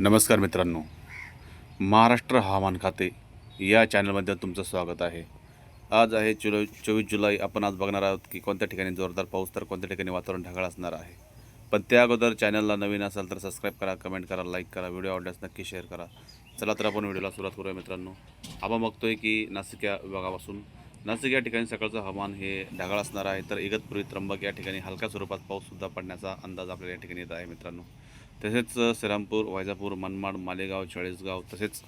नमस्कार मित्रांनो. महाराष्ट्र हवामान खाते या चॅनलमध्ये तुमचं स्वागत आहे. आज आहे जुलै चोवीस जुलै. आपण आज बघणार आहोत की कोणत्या ठिकाणी जोरदार पाऊस तर कोणत्या ठिकाणी वातावरण ढगाळ असणार आहे. पण त्या अगोदर चॅनलला नवीन असाल तर सबस्क्राईब करा कमेंट करा लाईक करा व्हिडिओ आवडल्यास नक्की शेअर करा. चला तर आपण व्हिडिओला सुरुवात करूया मित्रांनो. आपण बघतोय की नाशिक या विभागापासून नाशिक या ठिकाणी सकाळचं हवामान हे ढगाळ असणार आहे. तर इगतपुरी त्र्यंबक या ठिकाणी हलक्या स्वरूपात पाऊससुद्धा पडण्याचा अंदाज आपल्याला या ठिकाणी येत आहे मित्रांनो. तसेच श्रीरामपूर वैजापूर मनमाड मालेगाव चाळीसगाव तसेच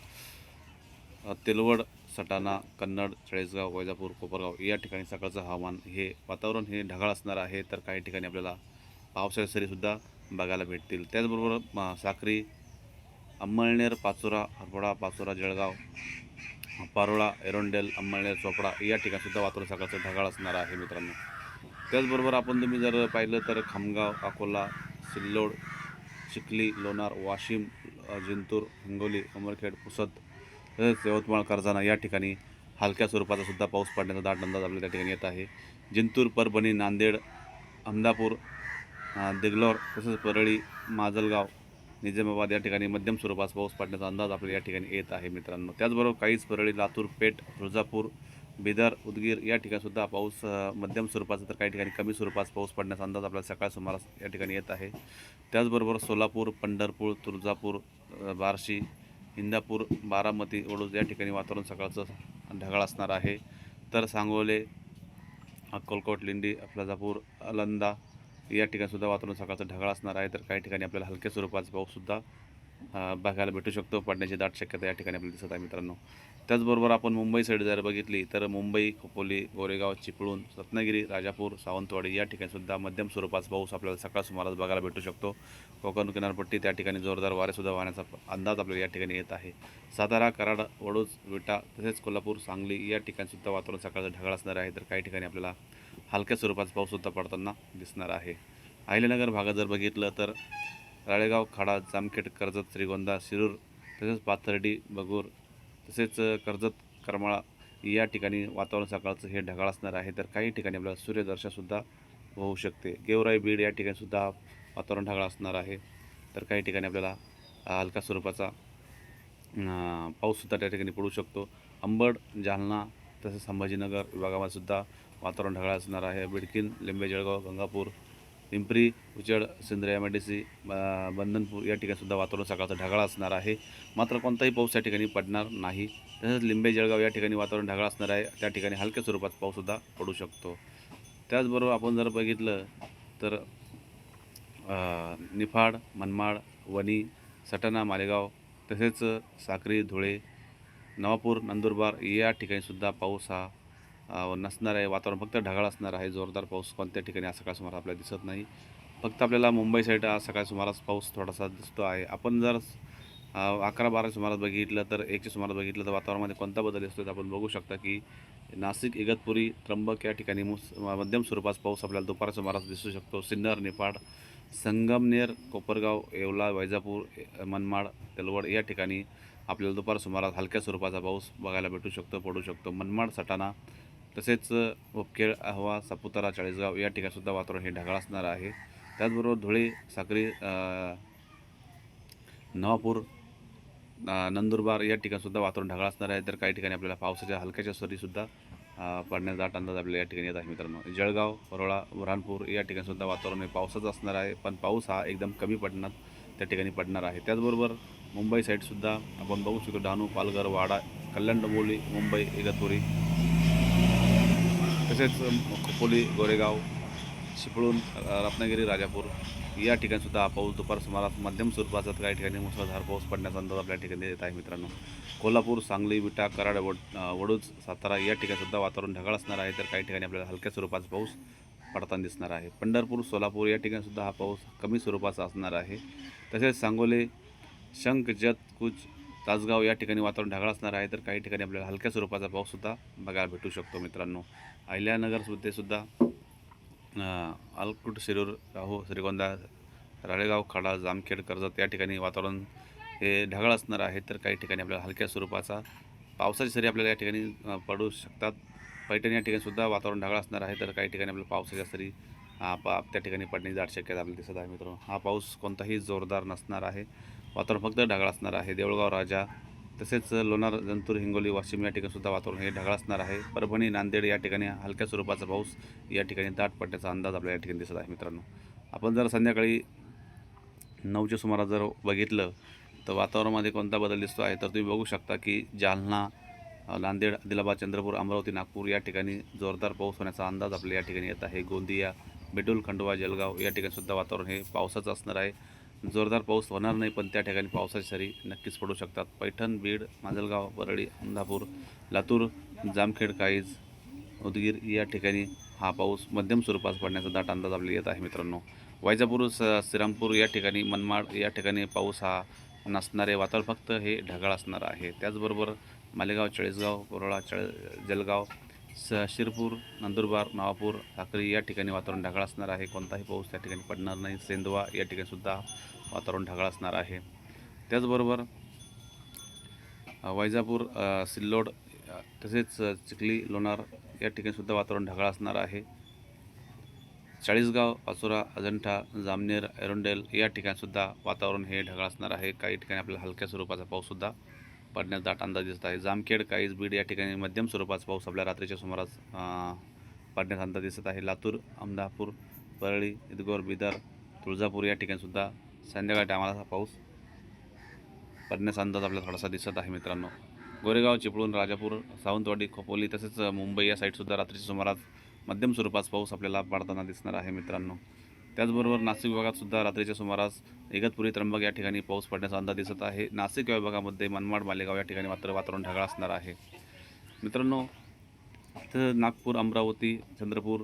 तेलवड सटाणा कन्नड चाळीसगाव वैजापूर कोपरगाव या ठिकाणी सकाळचं हवामान हे वातावरण हे ढगाळ असणार आहे तर काही ठिकाणी आपल्याला पावसाच्या सरीसुद्धा बघायला भेटतील. त्याचबरोबर म, साक्री अंमळनेर पाचोरा हरपडा पाचोरा जळगाव पारोळा एरोंडेल अंमळनेर चोपडा या ठिकाणीसुद्धा वातावरण सकाळचं ढगाळ असणार आहे मित्रांनो. त्याचबरोबर आपण तुम्ही जर पाहिलं तर खामगाव अकोला सिल्लोड चिखली लोणार वाशिम जिंतूर हिंगोली अमरखेड पुसद तसेच यवतमाळ कर्जाना या ठिकाणी हलक्या स्वरूपाचा सुद्धा पाऊस पडण्याचा दाट अंदाज आपल्याला त्या ठिकाणी येत आहे. जिंतूर परभणी नांदेड अहमदापूर दिगलोर तसेच परळी माजलगाव निजामाबाद या ठिकाणी मध्यम स्वरूपाचा पाऊस पडण्याचा अंदाज आपल्याला या ठिकाणी येत आहे मित्रांनो. त्याचबरोबर काहीच परळी लातूर पेठ तुळजापूर बिदर उदगीर या ठिकाणीसुद्धा पाऊस मध्यम स्वरूपाचा तर काही ठिकाणी कमी स्वरूपाचा पाऊस पडण्याचा अंदाज आपल्याला सकाळ सुमारास या ठिकाणी येत आहे. त्याचबरोबर सोलापूर पंढरपूर तुळजापूर बार्शी इंदापूर बारामती वडूज या ठिकाणी वातावरण सकाळचं ढगाळ असणार आहे. तर सांगोले अक्कलकोट लिंडी अफलाजापूर अलंदा या ठिकाणीसुद्धा वातावरण सकाळचं ढगाळ असणार आहे. तर काही ठिकाणी आपल्याला हलक्या स्वरूपाचा पाऊससुद्धा बघायला भेटू शकतो. पडण्याची दाट शक्यता या ठिकाणी आपल्याला दिसत आहे मित्रांनो. त्याचबरोबर आपण मुंबई साईड जर बघितली तर मुंबई खोपोली गोरेगाव चिपळूण रत्नागिरी राजापूर सावंतवाडी या ठिकाणीसुद्धा मध्यम स्वरूपाचा पाऊस आपल्याला सकाळ सुमारास बघायला भेटू शकतो. कोकण किनारपट्टी त्या ठिकाणी जोरदार वारेसुद्धा वाहण्याचा अंदाज आपल्याला या ठिकाणी येत आहे. सातारा कराड वडूज विटा तसेच कोल्हापूर सांगली या ठिकाणीसुद्धा वातावरण सकाळचं ढगाळ असणार आहे. तर काही ठिकाणी आपल्याला हलक्या स्वरूपाचा पाऊससुद्धा पडताना दिसणार आहे. अहिल्यानगर भागात जर बघितलं तर राळेगाव खाडा जामखेड कर्जत श्रीगोंदा शिरूर तसेच पाथर्डी बगूर तसेच कर्जत करमाळा या ठिकाणी वातावरण सकाळचं हे ढगाळ असणार आहे. तर काही ठिकाणी आपल्याला सूर्यदर्शनसुद्धा होऊ शकते. गेवराई बीड या ठिकाणीसुद्धा वातावरण ढगाळ असणार आहे. तर काही ठिकाणी आपल्याला हलका स्वरूपाचा पाऊससुद्धा त्या ठिकाणी पडू शकतो. अंबड जालना तसेच संभाजीनगर विभागामध्ये सुद्धा वातावरण ढगाळ असणार आहे. Bidkin Limbe Jalgaon Gangapur Pimpri Uchad Sindra M I D C Bandhanpur या ठिकाणीसुद्धा वातावरण सकाळचं ढगाळ असणार आहे. मात्र कोणताही पाऊस या ठिकाणी पडणार नाही. तसेच लिंबे जळगाव या ठिकाणी वातावरण ढगाळ असणार आहे. त्या ठिकाणी हलक्या स्वरूपात पाऊससुद्धा पडू शकतो. त्याचबरोबर आपण जर बघितलं तर निफाड मनमाड वणी सटाणा मालेगाव तसेच साक्री धुळे नवापूर नंदुरबार या ठिकाणीसुद्धा पाऊस हा नसणार आहे वातावरण फक्त ढगाळ असणार आहे जोरदार पाऊस कोणत्या ठिकाणी आज सकाळ सुमारास आपल्याला दिसत नाही. फक्त आपल्याला मुंबई साईड आज सकाळ सुमारास पाऊस थोडासा दिसतो आहे. आपण जर अकरा बारा सुमारास बघितलं तर एकच्या सुमारास बघितलं तर वातावरणामध्ये कोणता बदल दिसतो तर आपण बघू शकता की नाशिक इगतपुरी त्र्यंबक या ठिकाणी मुस मध्यम स्वरूपात पाऊस आपल्याला दुपार सुमारास दिसू शकतो. सिन्नर निफाड संगमनेर कोपरगाव येवला वैजापूर मनमाड तेलवड या ठिकाणी आपल्याला दुपार सुमारास हलक्या स्वरूपाचा पाऊस बघायला भेटू शकतो पडू शकतो. मनमाड सटाणा तसेच उपखेळ अहवा सापुतारा चाळीसगाव या ठिकाणीसुद्धा वातावरण हे ढगाळ असणार आहे. त्याचबरोबर धुळे साक्री नवापूर नंदुरबार या ठिकाणीसुद्धा वातावरण ढगाळ असणार आहे. तर काही ठिकाणी आपल्याला पावसाच्या हलक्याच्या सरीसुद्धा पडण्याचा दाट अंदाज आपल्याला या ठिकाणी येत आहे मित्रांनो. जळगाव वरोळा बुऱ्हाणपूर या ठिकाणीसुद्धा वातावरण हे पावसाचं असणार आहे. पण पाऊस हा एकदम कमी पडणार त्या ठिकाणी पडणार आहे. त्याचबरोबर मुंबई साईडसुद्धा आपण बघू शकतो. डहाणू पालघर वाडा कल्याण डोंबोली मुंबई इगतपुरी तसेच खोपोली गोरेगाव चिपळूण रत्नागिरी राजापूर या ठिकाणीसुद्धा हा पाऊस दुपार सुमारास मध्यम स्वरूपाचा काही ठिकाणी मुसळधार पाऊस पडण्याचा अंदाज आपल्या ठिकाणी येत आहे मित्रांनो. कोल्हापूर सांगली विटा कराड वड वडूज सातारा या ठिकाणीसुद्धा वातावरण ढगाळ असणार आहे तर काही ठिकाणी आपल्याला हलक्या स्वरूपाचा पाऊस पडताना दिसणार आहे. पंढरपूर सोलापूर या ठिकाणीसुद्धा हा पाऊस कमी स्वरूपाचा असणार आहे. तसेच सांगोले शंख जत कुच तासगाव या ठिकाणी वातावरण ढगाळ असणार आहे तर काही ठिकाणी आपल्याला हलक्या स्वरूपाचा पाऊससुद्धा बघायला भेटू शकतो मित्रांनो. अहिल्यानगरमध्ये सुद्धा अलकुट शिरूर राहू श्रीगोंदा राळेगाव खाडा जामखेड कर्जत या ठिकाणी वातावरण हे ढगाळ असणार आहे तर काही ठिकाणी आपल्याला हलक्या स्वरूपाचा पावसाची सरी आपल्याला या ठिकाणी पडू शकतात. पैठण या ठिकाणी सुद्धा वातावरण ढगाळ असणार आहे तर काही ठिकाणी आपल्याला पावसाच्या सरी पा त्या ठिकाणी पडण्याची दाट शक्यता आपल्याला दिसत आहे मित्रांनो. हा पाऊस कोणताही जोरदार नसणार आहे. वातावरण फक्त ढगाळ असणार आहे. देऊळगाव राजा तसेच लोणार जंतूर हिंगोली वाशिम या ठिकाणीसुद्धा वातावरण हे ढगाळ असणार आहे. परभणी नांदेड या ठिकाणी हलक्या स्वरूपाचा पाऊस या ठिकाणी दाट पडण्याचा अंदाज आपल्याला या ठिकाणी दिसत आहे मित्रांनो. आपण जर संध्याकाळी नऊच्या सुमारास जर बघितलं तर वातावरणामध्ये कोणता बदल दिसतो आहे तर तुम्ही बघू शकता की जालना नांदेड आदिलाबाद चंद्रपूर अमरावती नागपूर या ठिकाणी जोरदार पाऊस होण्याचा अंदाज आपल्याला या ठिकाणी येत आहे. गोंदिया बेडूल खंडवा जलगाव या ठिकाणीसुद्धा वातावरण हे पावसाचं असणार आहे. जोरदार पाऊस होणार नाही पण त्या ठिकाणी पावसाची सरी नक्कीच पडू शकतात. पैठण बीड माजलगाव परळी अंधापूर लातूर जामखेड काळीज उदगीर या ठिकाणी हा पाऊस मध्यम स्वरूपात पडण्याचा दाट अंदाज आपल्याला येत आहे मित्रांनो. वैजापूर स श्रीरामपूर या ठिकाणी मनमाड या ठिकाणी पाऊस हा नसणारे वातावरण फक्त हे ढगाळ असणार आहे. त्याचबरोबर मालेगाव चाळीसगाव कोरोळा चळ जलगाव स शिरपूर नंदुरबार नवापूर साखरी या ठिकाणी वातावरण ढगाळ असणार आहे. कोणताही पाऊस त्या ठिकाणी पडणार नाही. सेंदवा या ठिकाणीसुद्धा वातावरण ढगाळ असणार आहे. त्याचबरोबर वैजापूर सिल्लोड तसेच चिखली लोणार या ठिकाणीसुद्धा वातावरण ढगाळ असणार आहे. चाळीसगाव पाचोरा अजंठा जामनेर एरोंडेल या ठिकाणीसुद्धा वातावरण हे ढगाळ असणार आहे. काही ठिकाणी आपल्याला हलक्या स्वरूपाचा पाऊससुद्धा पडण्याचा दाट अंदाज दिसत आहे. जामखेड काईज बीड या ठिकाणी मध्यम स्वरूपाचा पाऊस आपल्या रात्रीच्या सुमारास पडण्यास पडण्याचा अंदाज दिसत आहे. लातूर अहमदापूर परळी इदगोर बिदर तुळजापूर या ठिकाणी सुद्धा संध्याकाळी टायमाला हा पाऊस पडण्याचा अंदाज आपल्याला थोडासा दिसत आहे मित्रांनो. गोरेगाव चिपळूण राजापूर सावंतवाडी खोपोली तसेच मुंबई या साईडसुद्धा रात्रीच्या सुमारास मध्यम स्वरूपाचा पाऊस आपल्याला पडताना दिसणार आहे मित्रांनो. त्याचबरोबर नाशिक विभागात सुद्धा रात्रीच्या सुमारास इगतपुरी त्र्यंबक या ठिकाणी पाऊस पडण्याचा अंदाज दिसत आहे. नाशिक विभागामध्ये मनमाड मालेगाव या ठिकाणी मात्र वातावरण ढगाळ असणार आहे. मित्रांनो तर नागपूर अमरावती चंद्रपूर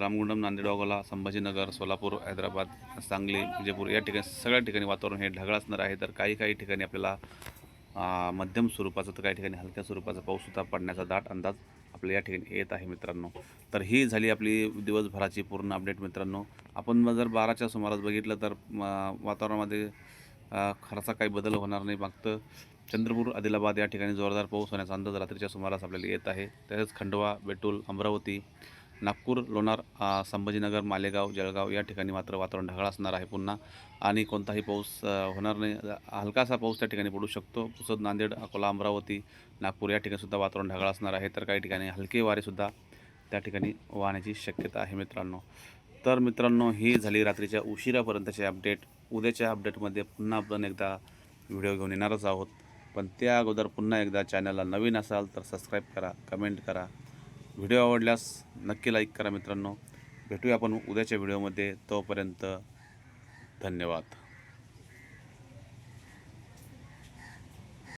रामगुंडम नांदेड संभाजीनगर सोलापूर हैदराबाद सांगली विजयपूर या ठिकाणी सगळ्या ठिकाणी वातावरण हे ढगाळ असणार आहे. तर काही काही ठिकाणी आपल्याला मध्यम स्वरूपाचा तर काही ठिकाणी हलक्या स्वरूपाचा पाऊससुद्धा पडण्याचा दाट अंदाज आपल्या या ठिकाणी येत आहे मित्रांनो. तर ही झाली आपली दिवसभराची पूर्ण अपडेट मित्रांनो. आपण मग जर बाराच्या सुमारास बघितलं तर वातावरणामध्ये अ, काही बदल होणार नाही. फक्त चंद्रपूर आदिलाबाद या ठिकाणी जोरदार पाऊस होण्याचा अंदाज रात्रीच्या सुमारास आपल्याला येत आहे. तसेच खंडवा बेटूल अमरावती नागपूर लोणार संभाजीनगर मालेगाव जळगाव या ठिकाणी मात्र वातावरण ढगाळ असणार आहे पुन्हा. आणि कोणताही पाऊस होणार नाही. हलकासा पाऊस त्या ठिकाणी पडू शकतो. पुसद नांदेड अकोला अमरावती नागपूर या ठिकाणीसुद्धा वातावरण ढगाळ असणार आहे. तर काही ठिकाणी हलके वारेसुद्धा त्या ठिकाणी वाहण्याची शक्यता आहे मित्रांनो. तर मित्रांनो ही झाली रात्रीच्या उशिरापर्यंतची अपडेट. उद्याच्या अपडेटमध्ये पुन्हा आपण एकदा व्हिडिओ घेऊन येणारच आहोत. पण त्या अगोदर पुन्हा एकदा चॅनलला नवीन असाल तर सबस्क्राईब करा कमेंट करा. व्हिडिओ आवडल्यास नक्की लाईक करा मित्रांनो. भेटूया आपण उद्याच्या व्हिडिओमध्ये. तोपर्यंत धन्यवाद.